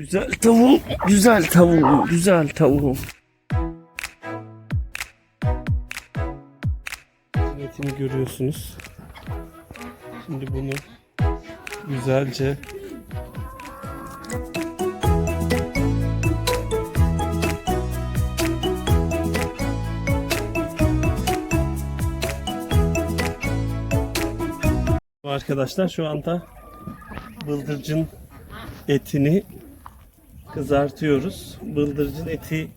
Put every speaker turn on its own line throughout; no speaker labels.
Güzel tavuğum, güzel tavuğum, güzel tavuğum. Etini görüyorsunuz. Şimdi bunu güzelce Arkadaşlar şu anda bıldırcın etini kızartıyoruz. Bıldırcın eti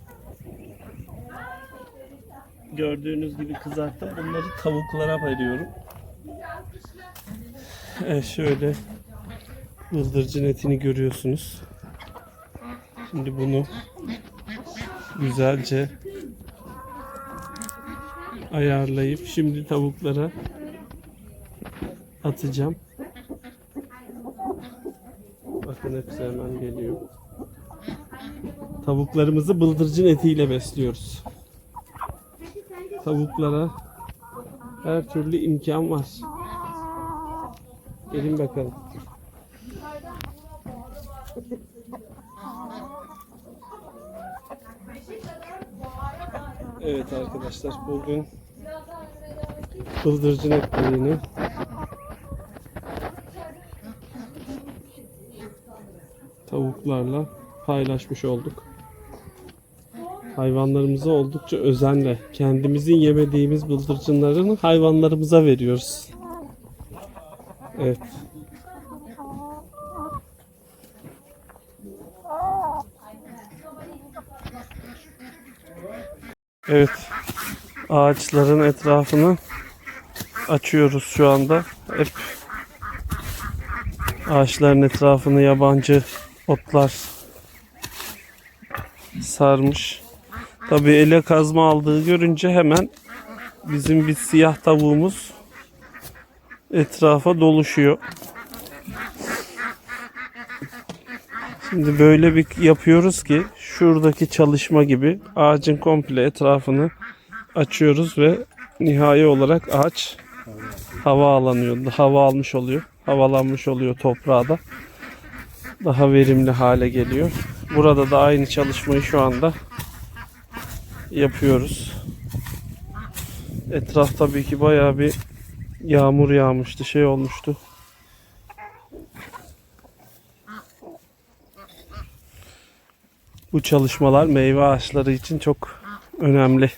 gördüğünüz gibi kızarttım. Bunları tavuklara veriyorum. Evet şöyle bıldırcın etini görüyorsunuz. Şimdi bunu güzelce ayarlayıp şimdi tavuklara atacağım. Bakın hepsi hemen geliyor. Tavuklarımızı bıldırcın etiyle besliyoruz. Tavuklara her türlü imkan var. Gelin bakalım. Evet arkadaşlar bugün bıldırcın etlerini tavuklarla paylaşmış olduk. Hayvanlarımıza oldukça özenle kendimizin yemediğimiz bıldırcınlarını hayvanlarımıza veriyoruz. Evet. Evet. Ağaçların etrafını açıyoruz şu anda. Hep ağaçların etrafını yabancı otlar sarmış. Tabi ele kazma aldığı görünce hemen bizim bir siyah tavuğumuz etrafa doluşuyor. Şimdi böyle bir yapıyoruz ki şuradaki çalışma gibi ağacın komple etrafını açıyoruz ve nihai olarak ağaç hava alanıyor. Hava almış oluyor. Havalanmış oluyor toprağa da. Daha verimli hale geliyor. Burada da aynı çalışmayı şu anda yapıyoruz. Etraf tabii ki bayağı bir yağmur yağmıştı, şey olmuştu. Bu çalışmalar meyve ağaçları için çok önemli.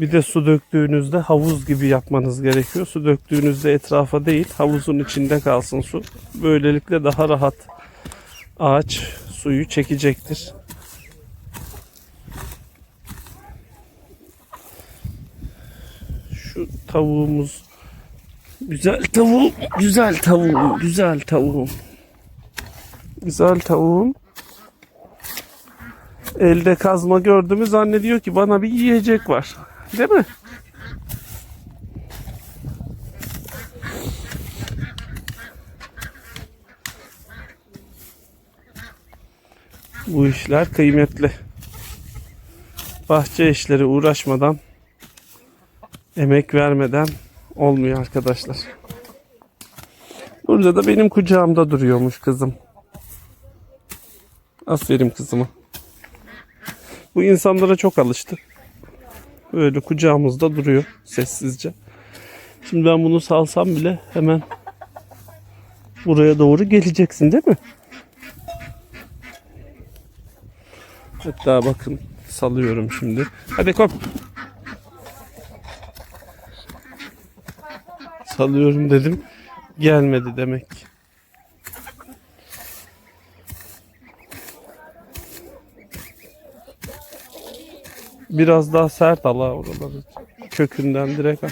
Bir de su döktüğünüzde havuz gibi yapmanız gerekiyor. Su döktüğünüzde etrafa değil, havuzun içinde kalsın su. Böylelikle daha rahat ağaç suyu çekecektir. Şu tavuğumuz güzel tavuğum, güzel tavuğum, güzel tavuğum. Güzel tavuğum. Elde kazma gördü mü zannediyor ki bana bir yiyecek var. Değil mi? Bu işler kıymetli. Bahçe işleri uğraşmadan, emek vermeden olmuyor arkadaşlar. Burada da benim kucağımda duruyormuş kızım. Aferin kızıma. Bu insanlara çok alıştı. Böyle kucağımızda duruyor sessizce. Şimdi ben bunu salsam bile hemen buraya doğru geleceksin değil mi? Hatta bakın salıyorum şimdi. Hadi kop. Salıyorum dedim. Gelmedi demek. Biraz daha sert al ha oraları. Kökünden direkt.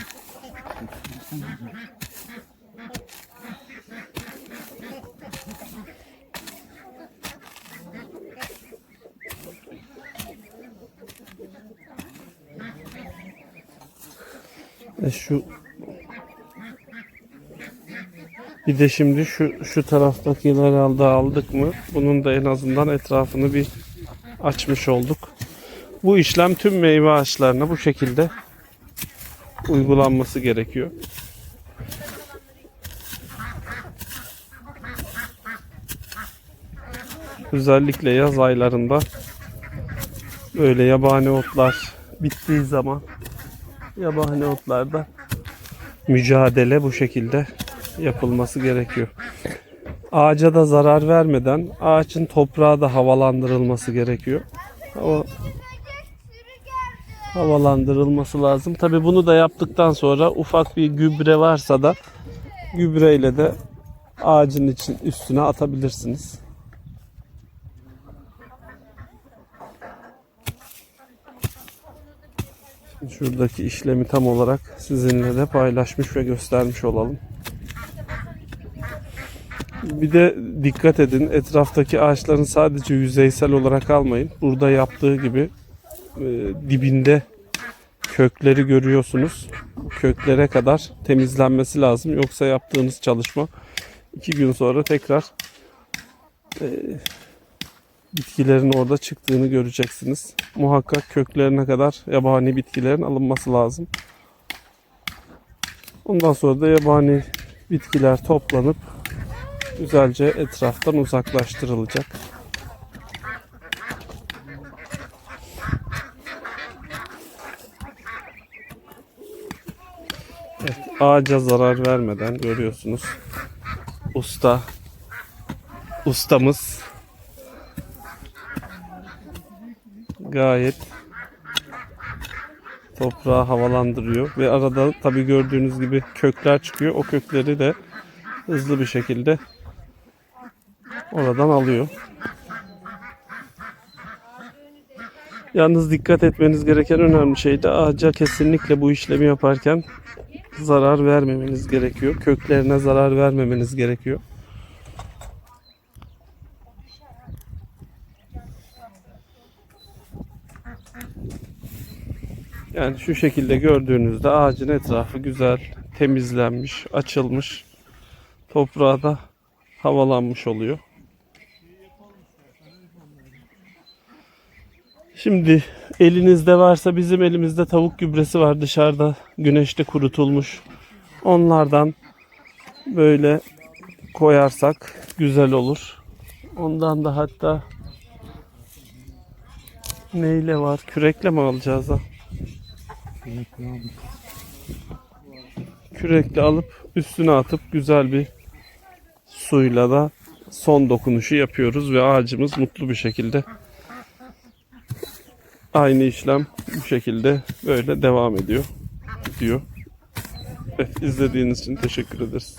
E şu bir de şimdi şu şu taraftakileri aldı aldık mı? Bunun da en azından etrafını bir açmış olduk. Bu işlem tüm meyve ağaçlarına bu şekilde uygulanması gerekiyor. Özellikle yaz aylarında böyle yabani otlar bittiği zaman yabani otlarda mücadele bu şekilde yapılması gerekiyor. Ağaca da zarar vermeden ağaçın toprağı da havalandırılması gerekiyor. O havalandırılması lazım. Tabi bunu da yaptıktan sonra ufak bir gübre varsa da gübreyle de ağacın için üstüne atabilirsiniz. Şuradaki işlemi tam olarak sizinle de paylaşmış ve göstermiş olalım. Bir de dikkat edin etraftaki ağaçların sadece yüzeysel olarak almayın. Burada yaptığı gibi e, dibinde kökleri görüyorsunuz. Köklere kadar temizlenmesi lazım. Yoksa yaptığınız çalışma iki gün sonra tekrar e, bitkilerin orada çıktığını göreceksiniz. Muhakkak köklerine kadar yabani bitkilerin alınması lazım. Ondan sonra da yabani bitkiler toplanıp güzelce etraftan uzaklaştırılacak. Evet, ağaca zarar vermeden görüyorsunuz. Usta ustamız gayet toprağı havalandırıyor ve arada tabi gördüğünüz gibi kökler çıkıyor. O kökleri de hızlı bir şekilde oradan alıyor. Yalnız dikkat etmeniz gereken önemli şey de ağaca kesinlikle bu işlemi yaparken zarar vermemeniz gerekiyor. Köklerine zarar vermemeniz gerekiyor. Yani şu şekilde gördüğünüzde ağacın etrafı güzel, temizlenmiş, açılmış. Toprağı da havalanmış oluyor. Şimdi elinizde varsa bizim elimizde tavuk gübresi var dışarıda güneşte kurutulmuş. Onlardan böyle koyarsak güzel olur. Ondan da hatta neyle var? Kürekle mi alacağız ha? Kürekle alıp üstüne atıp güzel bir suyla da son dokunuşu yapıyoruz ve ağacımız mutlu bir şekilde aynı işlem bu şekilde böyle devam ediyor. Diyor. Evet, izlediğiniz için teşekkür ederiz.